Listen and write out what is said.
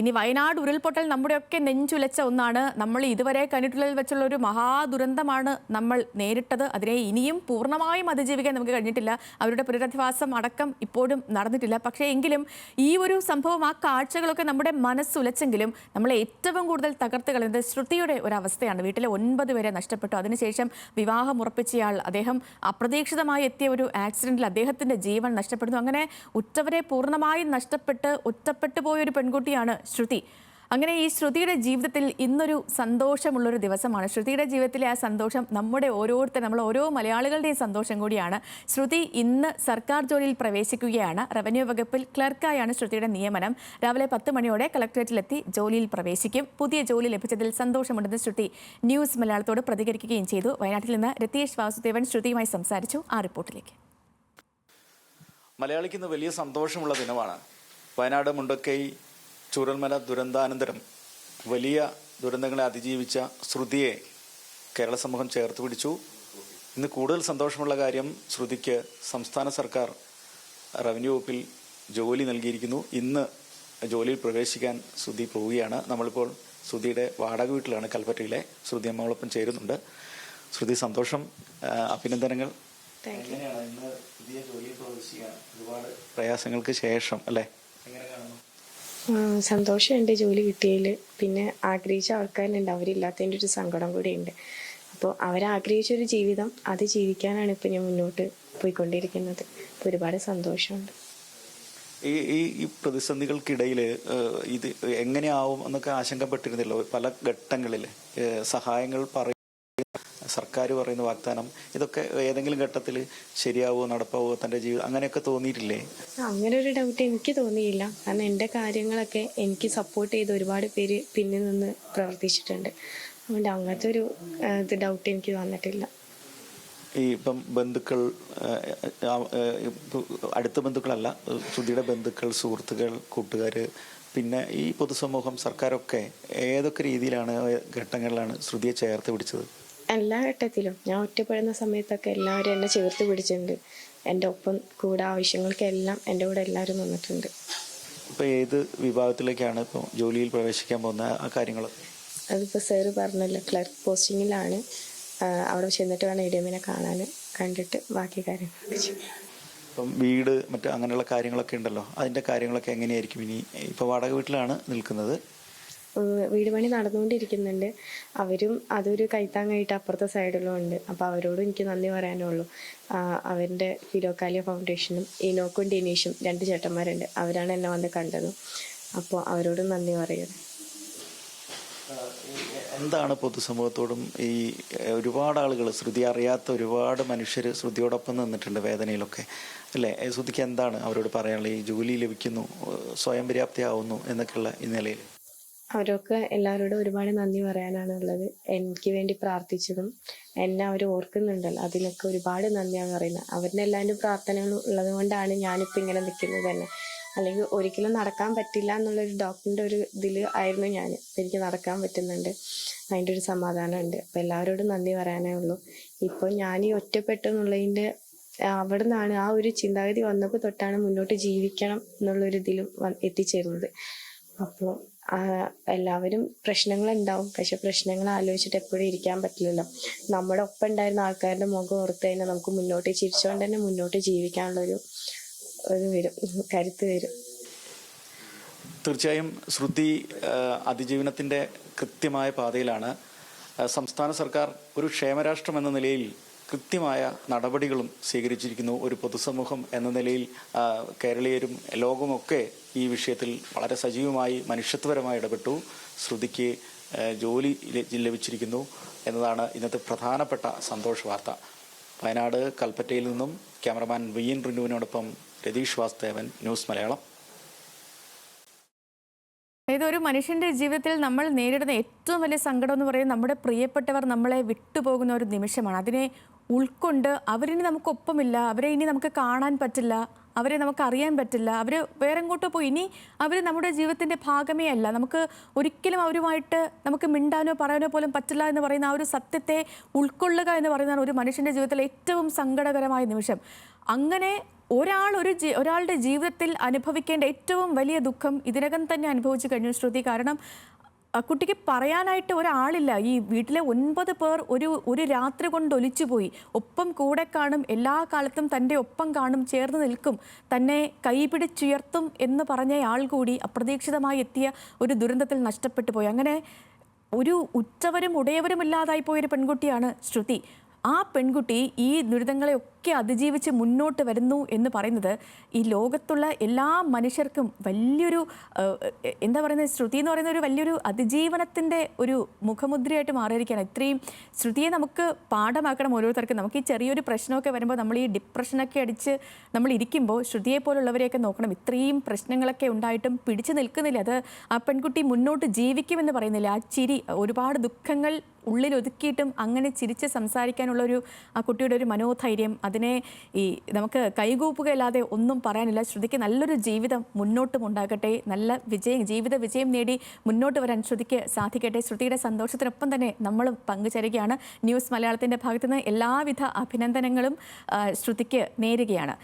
ഇനി വയനാട് ഉരുൾപൊട്ടൽ നമ്മുടെയൊക്കെ നെഞ്ചുലച്ച ഒന്നാണ്. നമ്മൾ ഇതുവരെ കണ്ടിട്ടുള്ളതിൽ വെച്ചുള്ള ഒരു മഹാദുരന്തമാണ് നമ്മൾ നേരിട്ടത്. അതിനെ ഇനിയും പൂർണമായും അതിജീവിക്കാൻ നമുക്ക് കഴിഞ്ഞിട്ടില്ല. അവരുടെ പുനരധിവാസം അടക്കം ഇപ്പോഴും നടന്നിട്ടില്ല. പക്ഷേ എങ്കിലും ഈ ഒരു സംഭവം ആ കാഴ്ചകളൊക്കെ നമ്മുടെ മനസ്സുലച്ചെങ്കിലും നമ്മളെ ഏറ്റവും കൂടുതൽ തകർത്ത് കളയുന്നത് ശ്രുതിയുടെ ഒരവസ്ഥയാണ് വീട്ടിലെ ഒൻപത് പേരെ നഷ്ടപ്പെട്ടു. അതിനുശേഷം വിവാഹം ഉറപ്പിച്ചയാൾ അദ്ദേഹം അപ്രതീക്ഷിതമായി എത്തിയ ഒരു ആക്സിഡന്റിൽ അദ്ദേഹത്തിന്റെ ജീവൻ നഷ്ടപ്പെടുന്നു. അങ്ങനെ ഉറ്റവരെ പൂർണമായും നഷ്ടപ്പെട്ട് ഒറ്റപ്പെട്ടു പോയ ഒരു പെൺകുട്ടിയാണ് ശ്രുതി. അങ്ങനെ ഈ ശ്രുതിയുടെ ജീവിതത്തിൽ ഇന്നൊരു സന്തോഷമുള്ളൊരു ദിവസമാണ്. ശ്രുതിയുടെ ജീവിതത്തിലെ ആ സന്തോഷം നമ്മുടെ ഓരോരുത്തർ നമ്മൾ ഓരോ മലയാളികളുടെയും സന്തോഷം കൂടിയാണ്. ശ്രുതി ഇന്ന് സർക്കാർ ജോലിയിൽ പ്രവേശിക്കുകയാണ്. റവന്യൂ വകുപ്പിൽ ക്ലർക്കായാണ് ശ്രുതിയുടെ നിയമനം. രാവിലെ പത്ത് മണിയോടെ കളക്ടറേറ്റിലെത്തി ജോലിയിൽ പ്രവേശിക്കും. പുതിയ ജോലി ലഭിച്ചതിൽ സന്തോഷമുണ്ടെന്ന് ശ്രുതി ന്യൂസ് മലയാളത്തോട് പ്രതികരിക്കുകയും ചെയ്തു. വയനാട്ടിൽ നിന്ന് രതീഷ് വാസുദേവൻ ശ്രുതിയുമായി സംസാരിച്ചു. ആ റിപ്പോർട്ടിലേക്ക്. മലയാളിക്ക് ഇന്ന് വലിയ സന്തോഷമുള്ള ദിനമാണ്. വയനാട് മുണ്ടക്കൈ ചൂരൽമല ദുരന്താനന്തരം വലിയ ദുരന്തങ്ങളെ അതിജീവിച്ച ശ്രുതിയെ കേരള സമൂഹം ചേർത്ത് പിടിച്ചു. ഇന്ന് കൂടുതൽ സന്തോഷമുള്ള കാര്യം ശ്രുതിക്ക് സംസ്ഥാന സർക്കാർ റവന്യൂ വകുപ്പിൽ ജോലി നൽകിയിരിക്കുന്നു. ഇന്ന് ജോലിയിൽ പ്രവേശിക്കാൻ ശ്രുതി പോവുകയാണ്. നമ്മളിപ്പോൾ ശ്രുതിയുടെ വാടക വീട്ടിലാണ് കൽപ്പറ്റയിലെ. ശ്രുതി അമ്മകളൊപ്പം ചേരുന്നുണ്ട്. ശ്രുതി സന്തോഷം അഭിനന്ദനങ്ങൾ. എങ്ങനെയാണ് ഇന്ന് പുതിയ ജോലിയിൽ പ്രവേശിക്കാൻ ഒരുപാട് പ്രയാസങ്ങൾക്ക് ശേഷം അല്ലേ? എങ്ങനെ കാണുന്നു? സന്തോഷമുണ്ട് ജോലി കിട്ടിയതിൽ പിന്നെ ആഗ്രഹിച്ച ആൾക്കാരുണ്ട്. അവരില്ലാത്തതിന്റെ ഒരു സങ്കടം കൂടിയുണ്ട്. അപ്പോൾ അവരാഗ്രഹിച്ച ഒരു ജീവിതം അത് ജീവിക്കാനാണ് ഇപ്പം ഞാൻ മുന്നോട്ട് പോയിക്കൊണ്ടിരിക്കുന്നത്. അപ്പോൾ ഒരുപാട് സന്തോഷമുണ്ട്. ഈ ഈ ഈ പ്രതിസന്ധികൾക്കിടയിൽ ഇത് എങ്ങനെയാവും എന്നൊക്കെ ആശങ്കപ്പെട്ടിരുന്നില്ല പല ഘട്ടങ്ങളിൽ സഹായങ്ങൾ പറയുന്ന സർക്കാർ പറയുന്ന വാഗ്ദാനം ഇതൊക്കെ ഏതെങ്കിലും ഘട്ടത്തിൽ ശരിയാവോ നടപ്പാവോ തന്റെ ജീവിതം അങ്ങനെയൊക്കെ തോന്നിയിട്ടില്ലേ? അങ്ങനെ ഒരു ഡൗട്ട് എനിക്ക് തോന്നിയില്ല. കാരണം എന്റെ കാര്യങ്ങളൊക്കെ എനിക്ക് സപ്പോർട്ട് ചെയ്ത് ഒരുപാട് പേര് പിന്നിൽ നിന്ന് പ്രവർത്തിച്ചിട്ടുണ്ട്. അതുകൊണ്ട് അങ്ങനത്തെ ഒരു ഇത് ഡൗട്ട് എനിക്ക് വന്നിട്ടില്ല. ഈ ഇപ്പം ബന്ധുക്കൾ അടുത്ത ബന്ധുക്കളല്ല ശ്രുതിയുടെ ബന്ധുക്കൾ സുഹൃത്തുക്കൾ കൂട്ടുകാർ പിന്നെ ഈ പൊതുസമൂഹം സർക്കാരൊക്കെ ഏതൊക്കെ രീതിയിലാണ് ഘട്ടങ്ങളിലാണ് ശ്രുതിയെ ചേർത്ത് പിടിച്ചത്? എല്ലാ ഘട്ടത്തിലും ഞാൻ ഒറ്റപ്പെടുന്ന സമയത്തൊക്കെ എല്ലാവരും എന്നെ ചേർത്ത് പിടിച്ചിട്ടുണ്ട്. എന്റെ ഒപ്പം കൂടെ ആവശ്യങ്ങൾക്കെല്ലാം എന്റെ കൂടെ എല്ലാവരും നിന്നിട്ടുണ്ട് ഇപ്പൊ ഏത് വിഭാഗത്തിലേക്കാണ് ഇപ്പോൾ ജോലിയിൽ പ്രവേശിക്കാൻ പോകുന്ന ആ കാര്യങ്ങൾ അതിപ്പോൾ സാറ് പറഞ്ഞല്ലോ ക്ലർക്ക് പോസ്റ്റിങ്ങിലാണ്. അവിടെ ചെന്നിട്ട് വേണം ഇടിയമ്മിനെ കാണാൻ കണ്ടിട്ട് ബാക്കി കാര്യങ്ങൾ ഇപ്പം വീട് മറ്റ് അങ്ങനെയുള്ള കാര്യങ്ങളൊക്കെ ഉണ്ടല്ലോ അതിന്റെ കാര്യങ്ങളൊക്കെ എങ്ങനെയായിരിക്കും? ഇനി ഇപ്പൊ വാടക വീട്ടിലാണ് നിൽക്കുന്നത്. വീട് പണി നടന്നുകൊണ്ടിരിക്കുന്നുണ്ട്. അവരും അതൊരു കൈത്താങ്ങായിട്ട് അപ്പുറത്തെ സൈഡിലും ഉണ്ട്. അപ്പോൾ അവരോടും എനിക്ക് നന്ദി പറയാനുള്ളൂ. അവരുടെ ഫിലോക്കാലിയ ഫൗണ്ടേഷനും ഇനോക്കും ഡിനീഷും രണ്ട് ചേട്ടന്മാരുണ്ട്. അവരാണ് എന്നെ വന്ന് കണ്ടത്. അപ്പോൾ അവരോടും നന്ദി പറയുന്നത് എന്താണ് പൊതുസമൂഹത്തോടും ഈ ഒരുപാട് ആളുകൾ ശ്രുതി അറിയാത്ത ഒരുപാട് മനുഷ്യർ ശ്രുതിയോടൊപ്പം നിന്നിട്ടുണ്ട് വേദനയിലൊക്കെ. അല്ലേ? ശ്രുതിക്ക് എന്താണ് അവരോട് പറയാനുള്ളത്? ഈ ജോലി ലഭിക്കുന്നു സ്വയം പര്യാപ്തിയാവുന്നു എന്നൊക്കെയുള്ള ഈ നിലയിൽ അവരൊക്കെ എല്ലാവരോടും ഒരുപാട് നന്ദി പറയാനാണുള്ളത്. എനിക്ക് വേണ്ടി പ്രാർത്ഥിച്ചതും എന്നെ അവർ ഓർക്കുന്നുണ്ടല്ലോ. അതിനൊക്കെ ഒരുപാട് നന്ദിയാണ് പറയുന്നത്. അവരുടെ എല്ലാവരും പ്രാർത്ഥനകൾ ഉള്ളത് കൊണ്ടാണ് ഞാനിപ്പോൾ ഇങ്ങനെ നിൽക്കുന്നത് തന്നെ. അല്ലെങ്കിൽ ഒരിക്കലും നടക്കാൻ പറ്റില്ല എന്നുള്ളൊരു ഡോക്ടറിന്റെ ഒരു ഇതിൽ ആയിരുന്നു ഞാൻ. എനിക്ക് നടക്കാൻ പറ്റുന്നുണ്ട്. അതിന്റെ ഒരു സമാധാനമുണ്ട്. അപ്പം എല്ലാവരോടും നന്ദി പറയാനേ ഉള്ളൂ. ഇപ്പോൾ ഞാൻ ഈ ഒറ്റപ്പെട്ടു എന്നുള്ളതിന്റെ അവിടെ നിന്നാണ് ആ ഒരു ചിന്താഗതി വന്നപ്പോൾ തൊട്ടാണ് മുന്നോട്ട് ജീവിക്കണം എന്നുള്ളൊരു ഇതിലും എത്തിച്ചേരുന്നത് അപ്പോൾ എല്ലാവരും പ്രശ്നങ്ങൾ ഉണ്ടാവും പക്ഷെ പ്രശ്നങ്ങൾ ആലോചിച്ചിട്ട് എപ്പോഴും ഇരിക്കാൻ പറ്റില്ലല്ലോ. നമ്മുടെ ഒപ്പം ഉണ്ടായിരുന്ന ആൾക്കാരുടെ മുഖം ഓർത്ത് തന്നെ നമുക്ക് മുന്നോട്ട് ചിരിച്ചുകൊണ്ട് തന്നെ മുന്നോട്ട് ജീവിക്കാനുള്ളൊരു ഒരു വരും കരുത്ത് വരും. തീർച്ചയായും ശ്രുതി അതിജീവനത്തിന്റെ കൃത്യമായ പാതയിലാണ്. സംസ്ഥാന സർക്കാർ ഒരു ക്ഷേമരാഷ്ട്രം എന്ന നിലയിൽ കൃത്യമായ നടപടികളും സ്വീകരിച്ചിരിക്കുന്നു ഒരു പൊതുസമൂഹം എന്ന നിലയിൽ കേരളീയരും ലോകമൊക്കെ ഈ വിഷയത്തിൽ വളരെ സജീവമായി മനുഷ്യത്വപരമായി ഇടപെട്ടു. ശ്രുതിക്ക് ജോലി ലഭിച്ചിരിക്കുന്നു എന്നതാണ് ഇന്നത്തെ പ്രധാനപ്പെട്ട സന്തോഷ വാർത്ത. വയനാട് കൽപ്പറ്റയിൽ നിന്നും ക്യാമറമാൻ വി എൻ റിനുവിനോടൊപ്പം രതീഷ് വാസ്തേവൻ ന്യൂസ് മലയാളം. അതായത് ഒരു മനുഷ്യന്റെ ജീവിതത്തിൽ നമ്മൾ നേരിടുന്ന ഏറ്റവും വലിയ സങ്കടം എന്ന് പറയുന്നത് നമ്മുടെ പ്രിയപ്പെട്ടവർ നമ്മളെ വിട്ടുപോകുന്ന ഒരു നിമിഷമാണ്. അതിനെ ഉൾക്കൊണ്ട് അവരിനി നമുക്കൊപ്പമില്ല അവരെ ഇനി നമുക്ക് കാണാൻ പറ്റില്ല അവരെ നമുക്ക് അറിയാൻ പറ്റില്ല അവർ വേറെ എങ്ങോട്ടോ പോയി. ഇനി അവർ നമ്മുടെ ജീവിതത്തിന്റെ ഭാഗമേ അല്ല. നമുക്ക് ഒരിക്കലും അവരുമായിട്ട് നമുക്ക് മിണ്ടാനോ പറയാനോ പോലും പറ്റില്ല എന്ന് പറയുന്ന ആ ഒരു സത്യത്തെ ഉൾക്കൊള്ളുക എന്ന് പറയുന്നതാണ് ഒരു മനുഷ്യന്റെ ജീവിതത്തിലെ ഏറ്റവും സങ്കടകരമായ നിമിഷം. അങ്ങനെ ഒരാൾ ഒരു ഒരാളുടെ ജീവിതത്തിൽ അനുഭവിക്കേണ്ട ഏറ്റവും വലിയ ദുഃഖം ഇതിനകം തന്നെ അനുഭവിച്ചു കഴിഞ്ഞു ശ്രുതി. കാരണം കുട്ടിക്ക് പറയാനായിട്ട് ഒരാളില്ല. ഈ വീട്ടിലെ ഒൻപത് പേർ ഒരു ഒരു രാത്രി കൊണ്ട് ഒലിച്ചുപോയി ഒപ്പം കൂടെ കാണും എല്ലാ കാലത്തും തന്റെ ഒപ്പം കാണും ചേർന്ന് നിൽക്കും തന്നെ കൈപിടിച്ചുയർത്തും എന്ന് പറഞ്ഞ ആൾ കൂടി അപ്രതീക്ഷിതമായി എത്തിയ ഒരു ദുരന്തത്തിൽ നഷ്ടപ്പെട്ടു പോയി. അങ്ങനെ ഒരു ഉറ്റവരും ഉടയവരും ഇല്ലാതായി പോയൊരു പെൺകുട്ടിയാണ് ശ്രുതി. ആ പെൺകുട്ടി ഈ ദുരിതങ്ങളെയൊക്കെ അതിജീവിച്ച് മുന്നോട്ട് വരുന്നു എന്ന് പറയുന്നത് ഈ ലോകത്തുള്ള എല്ലാ മനുഷ്യർക്കും വലിയൊരു എന്താ പറയുന്നത് ശ്രുതി എന്ന് പറയുന്ന ഒരു വലിയൊരു അതിജീവനത്തിന്റെ ഒരു മുഖമുദ്രയായിട്ട് മാറിയിരിക്കുകയാണ്. ഇത്രയും ശ്രുതിയെ നമുക്ക് പാഠമാക്കണം ഓരോരുത്തർക്കും. നമുക്ക് ഈ ചെറിയൊരു പ്രശ്നമൊക്കെ വരുമ്പോൾ നമ്മൾ ഈ ഡിപ്രഷനൊക്കെ അടിച്ച് നമ്മൾ ഇരിക്കുമ്പോൾ ശ്രുതിയെ പോലുള്ളവരെയൊക്കെ നോക്കണം. ഇത്രയും പ്രശ്നങ്ങളൊക്കെ ഉണ്ടായിട്ടും പിടിച്ചു നിൽക്കുന്നില്ല. അത് ആ പെൺകുട്ടി മുന്നോട്ട് ജീവിക്കുമെന്ന് പറയുന്നില്ല. ആ ചിരി ഒരുപാട് ദുഃഖങ്ങൾ ഉള്ളിൽ ഒതുക്കിയിട്ടും അങ്ങനെ ചിരിച്ച് സംസാരിക്കാനുള്ള ഒരു ആ കുട്ടിയുടെ ഒരു മനോധൈര്യം അതിനെ ഈ നമുക്ക് കൈകൂപ്പുകയല്ലാതെ ഒന്നും പറയാനില്ല. ശ്രുതിക്ക് നല്ലൊരു ജീവിതം മുന്നോട്ടും ഉണ്ടാകട്ടെ. നല്ല വിജയം ജീവിത വിജയം നേടി മുന്നോട്ട് വരാൻ ശ്രുതിക്ക് സാധിക്കട്ടെ. ശ്രുതിയുടെ സന്തോഷത്തിനൊപ്പം തന്നെ നമ്മളും പങ്കുചേരുകയാണ്. ന്യൂസ് മലയാളത്തിന്റെ ഭാഗത്തുനിന്ന് എല്ലാവിധ അഭിനന്ദനങ്ങളും ശ്രുതിക്ക് നേരുകയാണ്.